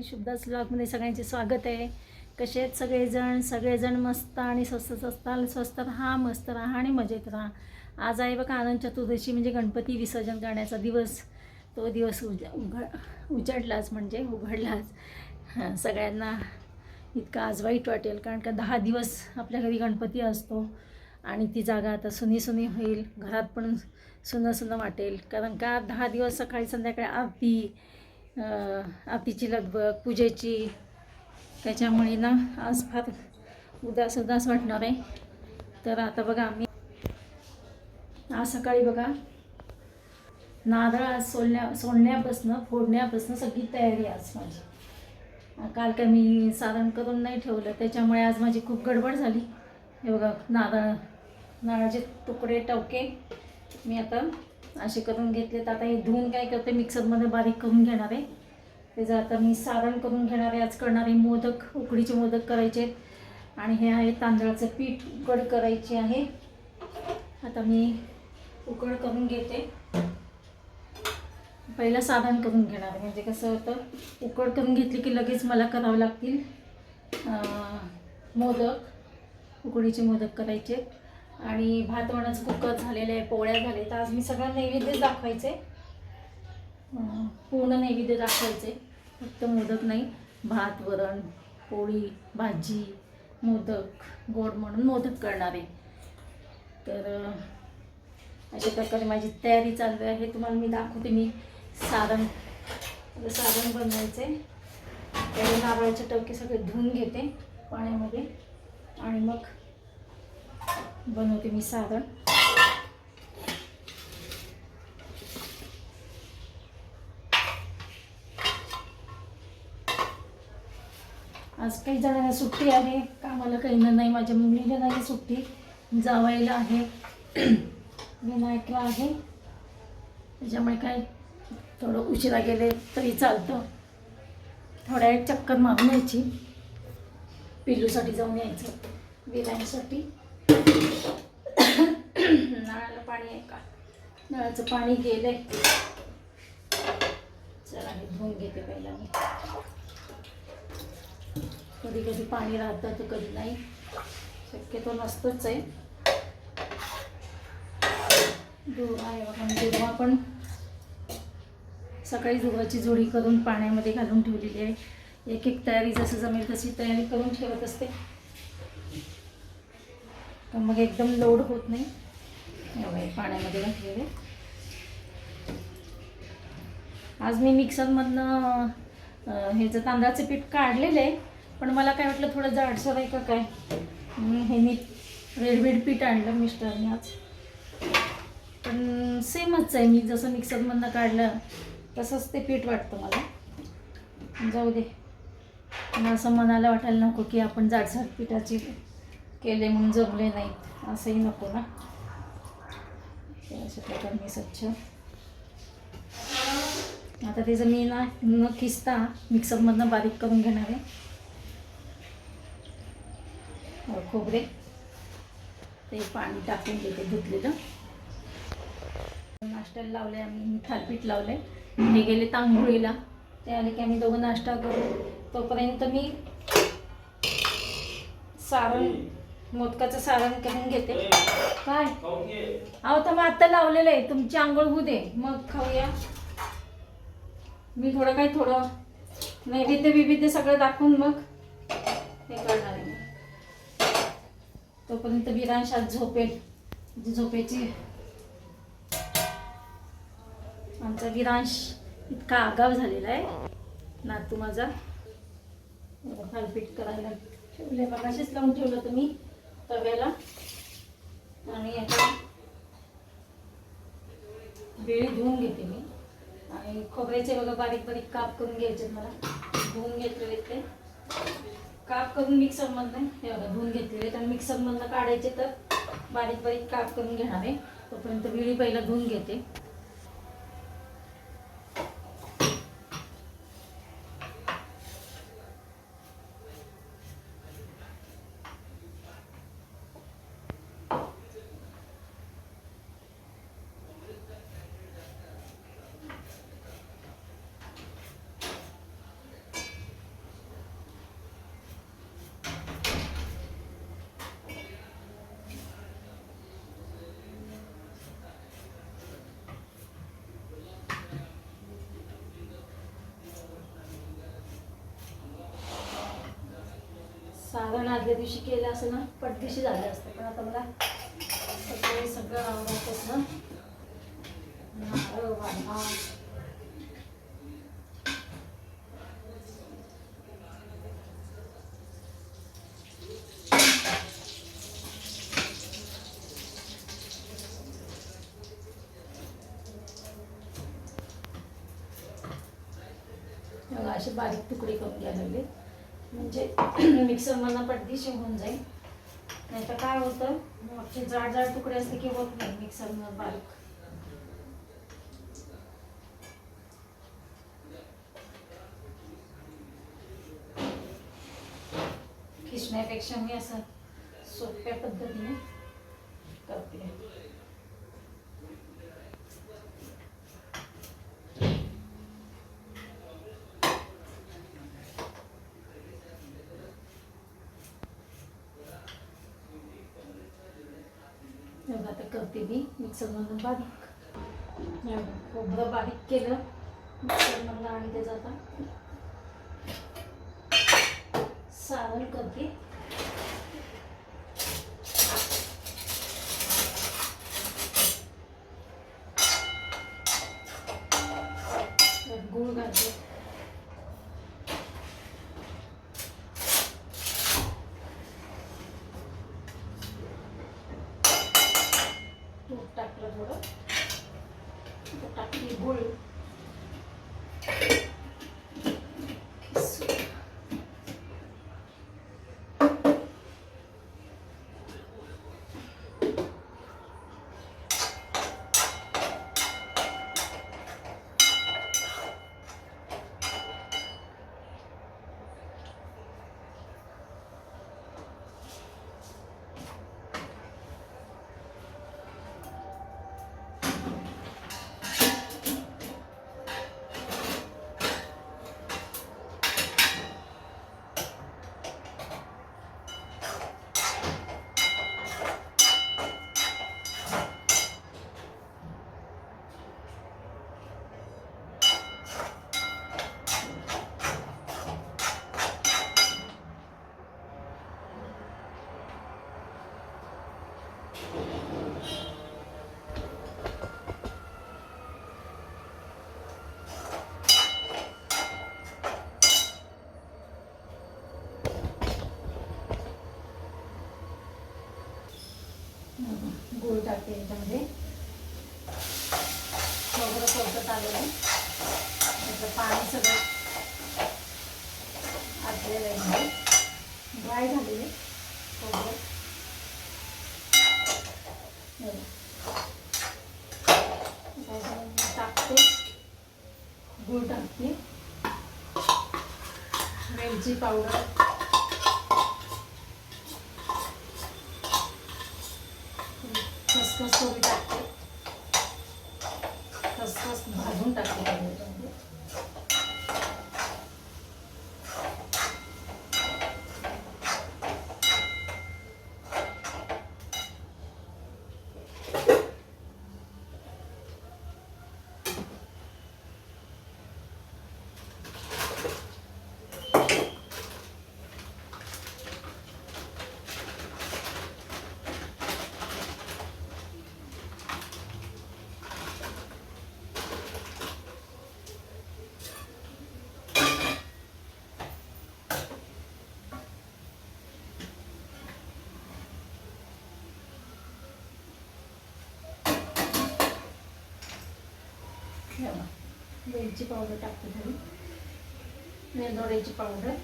आणि शुभदास ब्लॉगमध्ये सगळ्यांचे स्वागत आहे. कसे आहेत सगळेजण? सगळेजण मस्त आणि स्वस्त असताल स्वस्त राहा मस्त राहा आणि मजेत राहा. आज आहे बघा आनंद चतुर्दशी म्हणजे गणपती विसर्जन करण्याचा दिवस. तो दिवस उज उघड उजाडलाच म्हणजे उघडलाच. सगळ्यांना इतका आज वाईट वाटेल कारण का दहा दिवस आपल्या घरी गणपती असतो आणि ती जागा आता सुनी सुनी होईल. घरात पण सुनं सुनं वाटेल. कारण का दहा दिवस सकाळी संध्याकाळी आरती आरतीची लगबग पूजेची. त्याच्यामुळे ना आज फार उदास उदास वाटणार आहे. तर आता बघा आम्ही. आज सकाळी बघा. नारळ आज सोलण्या सोडण्यापासनं फोडण्यापासनं सगळी तयारी आज माझी. काल काय मी सारण करून नाही ठेवलं. त्याच्यामुळे आज माझी खूप गडबड झाली. हे बघा नारळ नारळाचे तुकडे टवके. मी आता असे करून घेतलेत आता हे धुवून काय करते? मिक्सरमध्ये बारीक करून घेणार आहे. त्याचं आता मी सारण करून घेणार आहे. आज करणारे मोदक उकडीचे मोदक करायचे आहेत. आणि हे आहे तांदळाचं पीठ उकड करायची आहे. आता मी उकड करून घेते. पहिलं सारण करून घेणार आहे. म्हणजे कसं होतं? उकड करून घेतली की लगेच मला करावं लागतील मोदक उकडीचे मोदक करायचे आहेत. आणि भात वण्याचं कुकर झालेलं आहे पोळ्या झाले तर आज मी सगळं नैवेद्यच दाखवायचे. पूर्ण नैवेद्य दाखवायचे. फक्त मोदक नाही भात वरण पोळी भाजी मोदक गोड म्हणून मोदक करणार आहे. तर अशा प्रकारे माझी तयारी चालू आहे. तुम्हाला मी दाखवते मी सारण सारण बनवायचे. त्याला नारळाचे टवके सगळे धुवून घेते पाण्यामध्ये. आणि मग बनवते मी सारण. आज काही जणांना सुट्टी आहे. कामाला काही नाही. माझ्या मुलीला नाही सुट्टी. जावायला आहे. विनायकला आहे. त्याच्यामुळे काय थोडं उशिरा गेले तरी चालतं. थोड्या एक चक्कर मारून यायची. पिल्लूसाठी जाऊन यायचं. विनायकसाठी. नळाला पाणी आहे का? नळाचं पाणी गेलंय. चला मी धुवून घेते पहिला मी. कधी कधी पाणी राहतं तर कधी नाही. शक्यतो नसतंच आहे. दुर्वा आहे बघा मी पण सकाळी दुर्वाची जोडी करून पाण्यामध्ये घालून ठेवलेली आहे. एक एक तयारी जसं जमेल तशी तयारी करून ठेवत असते. तर मग एकदम लोड होत नाही. एवढं पाण्यामध्ये घातलेले. आज मी मिक्सरमधनं ह्याचं तांदळाचं पीठ काढलेलं आहे पण मला काय वाटलं थोडं जाडसर आहे का काय? हे मी रेडमेड पीठ आणलं मिस्टरने आज. पण सेमच आहे मी जसं मिक्सरमधनं काढलं तसंच ते पीठ वाटतं मला. जाऊ दे. पण असं मनाला वाटायला नको की आपण जाडसर पिठाची केले म्हणून जमले नाहीत. असंही नको ना. अशा प्रकारे मी स्वच्छ. आता त्याचं मी ना न खिसता मिक्सरमधनं बारीक करून घेणार आहे. खोबरे. ते पाणी टाकून देते धुतलेलं. नाश्त्याला लावले आम्ही थालपीठ लावले हे गेले तांबुळीला ते आले की आम्ही दोघं नाश्ता करू. तोपर्यंत मी सारण मोदकाचं सारण करून घेते. काय? अहो तर मग आत्ता लावलेलं आहे. तुमची आंघोळ होऊ दे. मग खाऊया. मी थोडं काय थोडं नैवेद्य विविध्य सगळं दाखवून मग हे करणार आहे तोपर्यंत आज झोपेल. झोपेची आमचा विरांश इतका आगाव झालेला आहे. नातू माझा. थालपीठ करायला ठेवले मगाशीच लावून ठेवलं तुम्ही तव्याला. आणि आता वेळी धुवून घेते मी. आणि खोबऱ्याचे बघा बारीक बारीक काप करून घ्यायचे मला. धुवून घेतलेले ते. काप करून मिक्सरमधनं हे बघा धुवून घेतलेले तर मिक्सरमधनं काढायचे तर बारीक बारीक काप करून घेणार आहे. तोपर्यंत विळी पहिला धुवून घेते. साधारण आदल्या दिवशी केलं असं ना पटदिशी झालं असतं. पण आता मला सगळे सगळं आवडतच ना. नारळ वाढवा बघा असे बारीक तुकडे करून घ्यायला लागले मिक्सरमधनं पटदिशी होऊन जाईल. नाही तर काय होतं मग जाड जाड तुकडे असले की होत नाही मिक्सर बारीक. खिसण्यापेक्षा मी असं सोप्या पद्धतीने करते एवढं आता करते सगळं बारीक. एवढं खोबरं बारीक केलं. मिक्सरमधलं आणि त्याचा आता सारण करते त्यात गूळ घालते तूप टाकलं थोडं आता टाकली गुळ किसून. गूळ टाकते याच्यामध्ये खोबरं सोबत आलेलं आहे. त्याचं पाणी सगळं आटलेलं आहे म्हणजे ड्राय झालेले खोबरं. टाकते. गूळ टाकते. वेलची पावडर खसखस थोडी टाकते खसखस भाजून टाकते त्याच्यामध्ये ठेवा. वेलची पावडर टाकते थोडी वेलदोड्याची पावडर.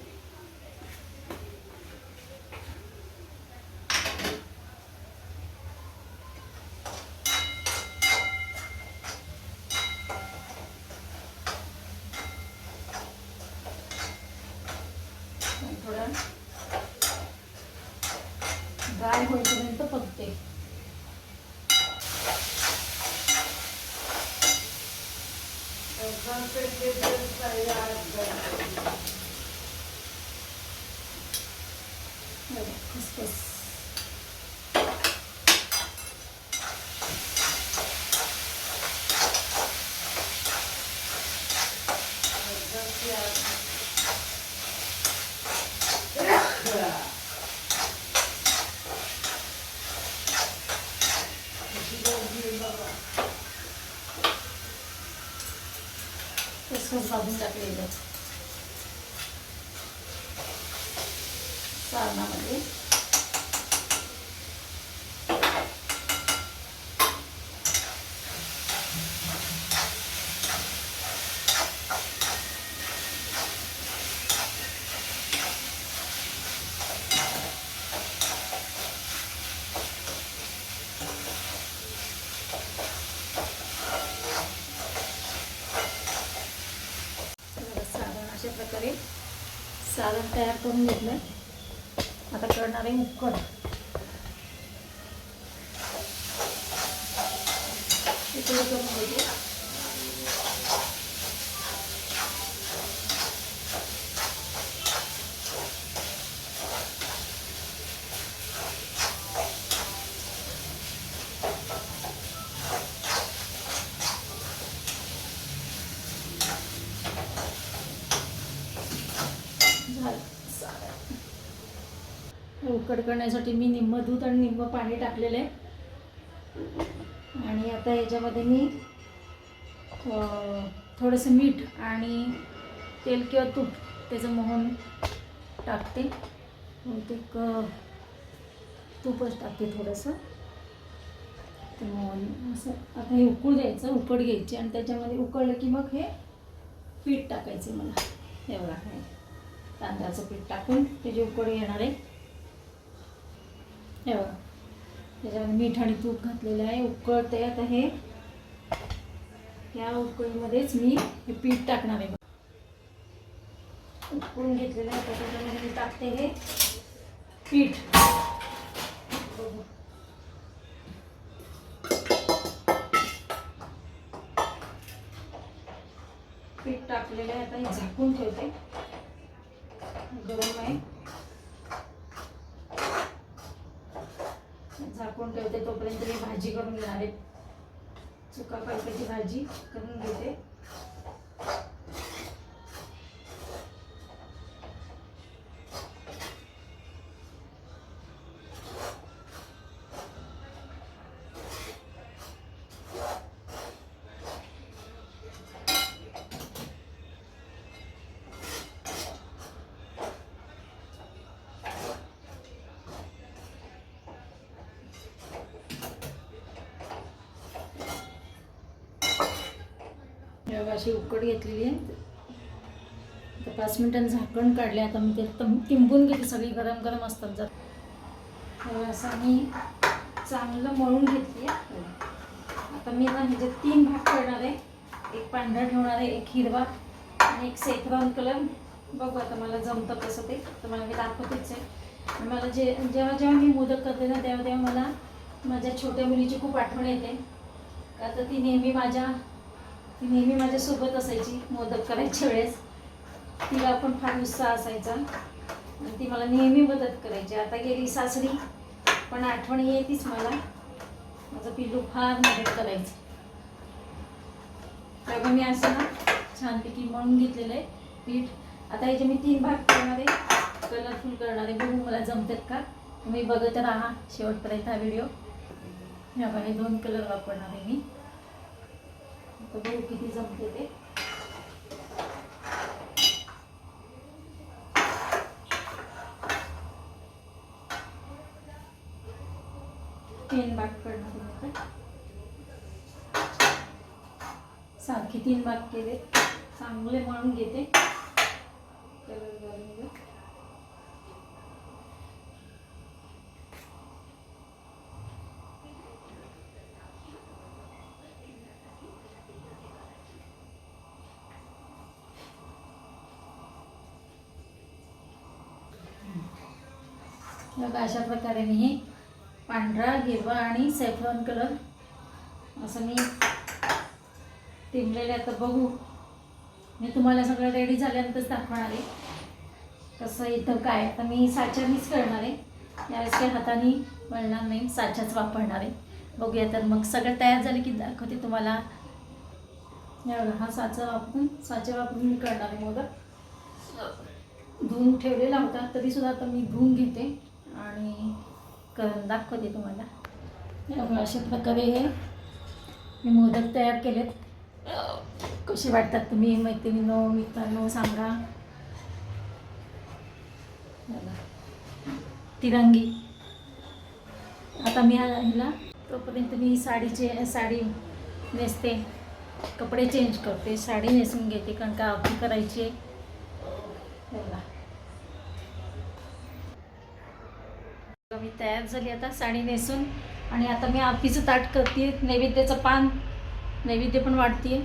इसको साबुन का पेड़ सारा मजे उकड करून घेते झालं करण्यासाठी मी निम्म दूध आणि निम्म पाणी टाकलेलं आहे. आता याच्यामध्ये मी थोडंसं मीठ आणि तेल किंवा तूप त्याचं मोहन टाकते. बहुतेक तूपच टाकते थोडंसं. ते मोहन असं आता हे उकळू द्यायचं उकड घ्यायची आणि त्याच्यामध्ये उकळलं की मग हे पीठ टाकायचे मला. एवढा आहे तांदळाचं पीठ टाकून त्याची उकड येणार आहे. एवढा त्याच्यामध्ये मीठ आणि तूप घातलेलं आहे. उकळते आता हे. या उकळीमध्येच मी हे पीठ टाकणार आहे. उकळून घेतलेलं आहे त्याच्यामध्ये मी टाकते हे पीठ. बघू. पीठ टाकलेलं आहे आता हे झाकून ठेवते गरम आहे झाकून ठेवते तोपर्यंत मी भाजी करून घेणार आहे. चुका पालकाची भाजी करून घेते. अशी उकड घेतलेली आहे. तर पाच मिनिटांनी झाकण काढले आता मी ते तिंबून घेते सगळी गरम गरम असतात जर. तर असं मी चांगलं मळून घेतली आहे. आता मी ना ह्याचे म्हणजे तीन भाग करणार आहे. एक पांढरा ठेवणार आहे एक हिरवा आणि एक सेफ्रॉन कलर बघू आता मला जमतं कसं ते. तर मला मी दाखवतेच आहे. मला जे जेव्हा जेव्हा मी मोदक करते ना तेव्हा तेव्हा मला माझ्या छोट्या मुलीची खूप आठवण येते. का तर ती नेहमी माझ्या ती नेहमी माझ्यासोबत असायची मोदक करायच्या वेळेस. तिला पण फार उत्साह असायचा. आणि ती मला नेहमी मदत करायची. आता गेली सासरी पण आठवण येतीच मला. माझं पिल्लू फार मदत करायचं. तेव्हा मी असं ना छानपैकी मळून घेतलेलं आहे पीठ. आता याचे मी तीन भाग करणार आहे कलरफुल करणार आहे बघू मला जमतात का? तुम्ही बघत राहा शेवटपर्यंत हा व्हिडिओ. ह्या दोन कलर वापरणार आहे मी. आता बघू किती जमते ते. तीन भाग पडणार सारखी तीन भाग केले. चांगले मळून घेते कलर घालून घेऊ. बघा अशा प्रकारे मी हे पांढरा हिरवा आणि सॅफ्रॉन कलर असं मी टिमलेले आता बघू. मी तुम्हाला सगळं रेडी झाल्यानंतरच दाखवणार आहे. कसं इथं काय आता मी साच्यानीच करणार आहे. यावेळेस काही हाताने वळणार नाही. साच्याच वापरणार आहे. बघूया तर मग सगळं तयार झालं की दाखवते तुम्हाला. बघा हा साचा वापरून साचा वापरून मी करणार आहे. मोदक धुवून ठेवलेला होता. तरीसुद्धा आता मी धुवून घेते. आणि करून दाखवते तुम्हाला. हे अशा प्रकारे हे मी मोदक तयार केलेत. कसे वाटतात तुम्ही? मैत्रिणींनो मित्रांनो सांगा. तिरंगी. आता मी हिला तोपर्यंत मी साडीचे साडी नेसते. कपडे चेंज करते साडी नेसून घेते कारण का आरती करायची आहे हे बघा. बघा, मी तयार झाली आता साडी नेसून. आणि आता मी आरतीचं ताट करते नैवेद्याचं पान नैवेद्य पण वाढते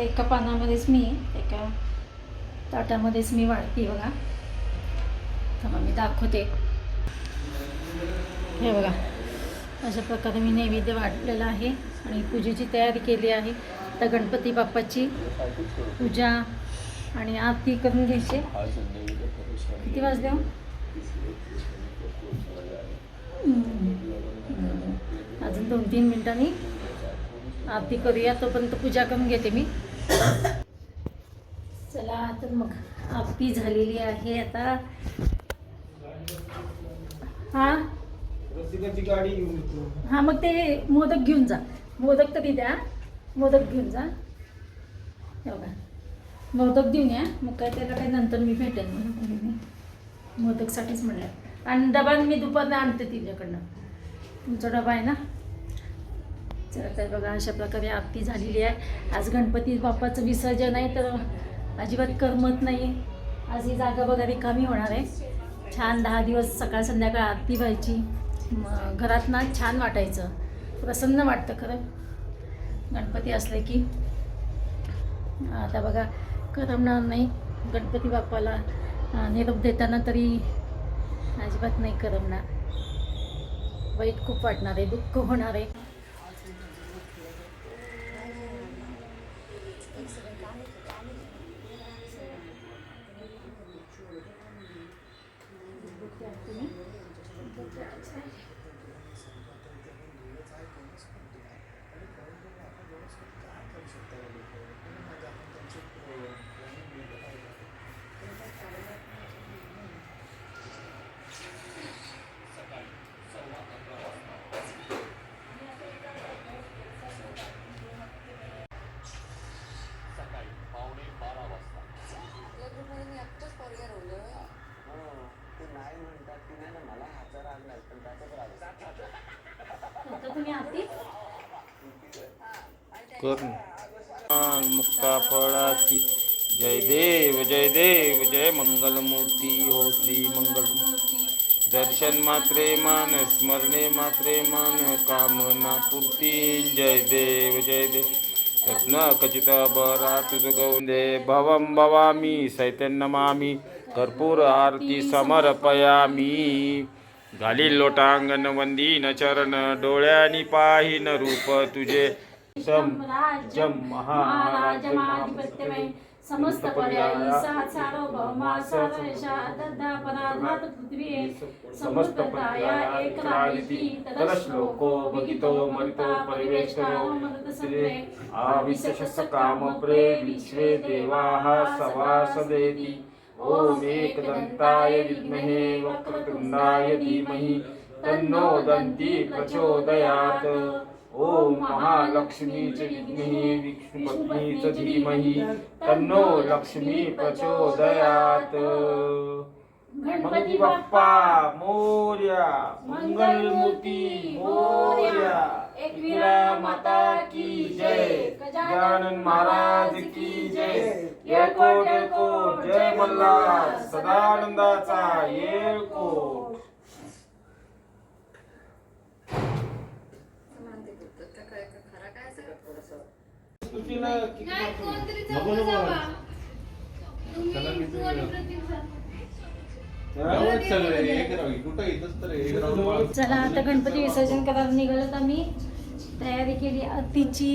एका पानामध्येच मी एका ताटामध्येच मी वाढते बघा. तर मी दाखवते. हे बघा अशा प्रकारे मी नैवेद्य वाढलेला आहे आणि पूजेची तयारी केली आहे. तर गणपती बाप्पाची पूजा आणि आरती करून घ्यायची. किती वाजले हो? अजून दोन तीन मिनिटांनी आरती करूया तोपर्यंत पूजा करून घेते मी. चला तर मग आरती झालेली आहे आता. हा? हा मग ते मोदक घेऊन जा. मोदक तरी द्या मोदक घेऊन जा. बघा. मोदक देऊन या. मग काय त्याला काय नंतर मी भेटेन म्हणून मोदकसाठीच म्हणलं. आणि डबा मी दुपारनं आणते तिच्याकडनं. तुमचा डबा आहे ना? चला तर बघा अशा प्रकारे आरती झालेली आहे. आज गणपती बाप्पाचं विसर्जन आहे तर अजिबात करमत नाही. आज ही जागा बघा रिकामी होणार आहे. छान दहा दिवस सकाळ संध्याकाळ आरती व्हायची. मग घरात ना छान वाटायचं. प्रसन्न वाटतं खरं. गणपती असले की. आता बघा करमणार नाही. गणपती बाप्पाला निरोप देताना तरी अजिबात नाही करमणार. वाईट खूप वाटणार आहे दुःख होणार आहे आता तुम्ही आरती कर मुक्ता फळाची जय देव जय देव जय मंगलमूर्ती. हो श्री मंगल दर्शन मात्रे मान स्मरणे मात्रे मान कामना पूर्ती. जय देव जय देव. रत्न खचित बरा तुझ गौंदे भवम भवामी सैतन नमामी. कर्पूर आरती समर्पयामी. घालील लोटांगण वंदीन चरण डोळ्यानी पाहिन रूप तुझे. राज्यम महाराजमाधिपत्यमय समस्त पर्यायी सह सार्वभौमा सर्वेशा दद्धा परार्धात पृथ्वी समुद्रताया एकरायती तदश्लोको भगितो मरितो परिवेष्टनो मदतसत्रे आविशश काम प्रे विश्वे देवाः सवासदेति ॐ एकदन्ताय विद्महे वक्रतुण्डाय धीमहि तन्नो दन्ती प्रचोदयात्। ॐ महालक्ष्मी च विद्महे विष्णुपत्नी च धीमहि तन्नो लक्ष्मी प्रचोदयात्। गणपती बाप्पा मोर्या मंगलमूर्ती मोर्या एकविरा माता की जय। गजानन महाराज की जय। येळकोट येळकोट जय मल्हार सदानंदाचा येळकोट। नको नको चला मी गावात सगळे एक रावी कुठं इथंच तर एक राव चला आता गणपती विसर्जन करायला निघालो आम्ही. तयारी केली आरतीची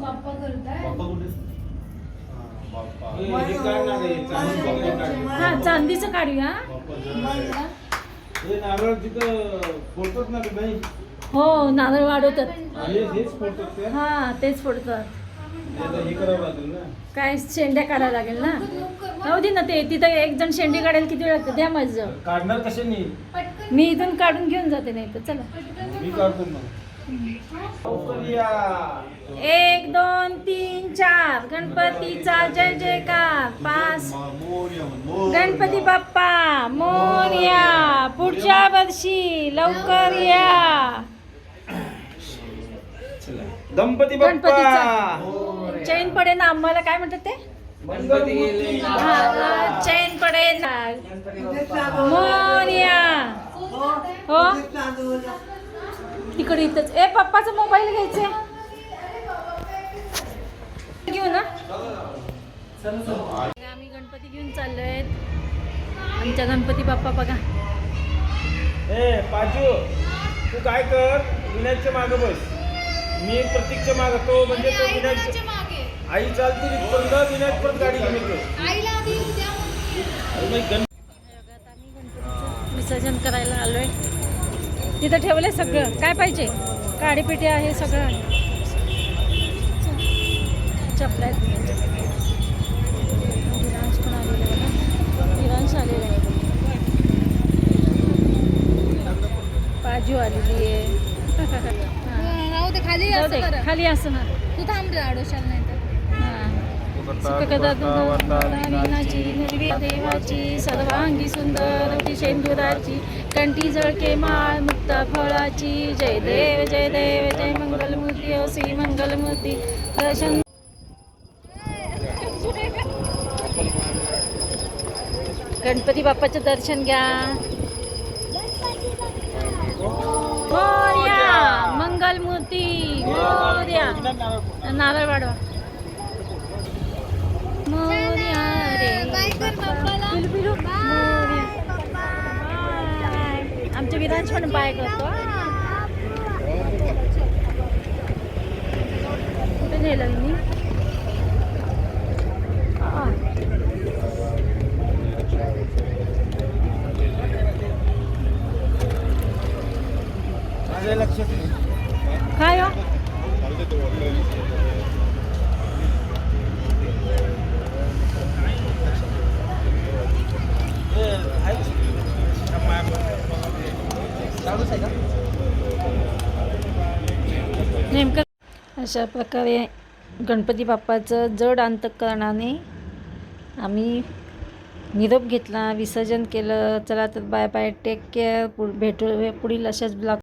बाप्पा करताय बाप्पा कुठे हे काय ना रे, चांगली बाप्पा काढली. हा काढूया हे नारळ तिथं फोडतात ना रे नाही हो नारळ वाढवतात. हे हा तेच फोडतात. काय शेंड्या काढायला लागेल ना? राहू दे ना ते तिथं एक जण शेंडी काढायला किती वेळ लागतं? द्या माझं. काढणार कसे नाही मी इथून काढून घेऊन जाते नाही तर चला. मी काढतो. एक दोन तीन चार. गणपतीचा जय जयकार. पाच गणपती बाप्पा मोरया. पुढच्या वर्षी लवकर या. गणपती गणपतीचा. चैन पडे ना आम्हाला काय म्हणतात ते? हा, चैन पडे ना. मोरया. हो? तिकडे इथंच. ए पप्पाचा मोबाईल घ्यायचे घेऊ ना. आम्ही गणपती घेऊन चाललोय. आमच्या गणपती बाप्पा बघा. ए पाजू तू काय कर? विनायकच्या मागं बस. मी प्रतीकच्या मागं. तो म्हणजे तो विनायक आई चालती पण गाडी घेऊन येतो. तिथं ठेवलंय सगळं. काय पाहिजे? काडीपिटी आहे सगळं. आहे. आहेत. विरांश पण आलेला आहे विरांश आलेला आहे पाजू आलेली आहे. हां. खाली असं खाली ना. तू थांब आडोशाल नाही देवाची सर्वांगी सुंदर शेंदुराची कंठी जळके माळ मुक्ता फळाची. जय देव जय देव जय मंगलमूर्ती श्री मंगलमूर्ती. दर्शन गणपती बाप्पाचं दर्शन घ्या. मोर्या मंगलमूर्ती मोर्या. नारळ वाढवा मोर्या रे बाय कर बाप्पाला. पिलू पिलू मोर्या बाय आमच्या विरांश पण बाय करतो कुठे नेलं मी आ. माझ्या लक्षात नाही काय हो नेमकं अशा प्रकारे गणपती बाप्पाचं जड अंतकरणाने आम्ही निरोप घेतला विसर्जन केलं. चला तर बाय बाय टेक केअर पु भेटू पुढील अशाच ब्लॉग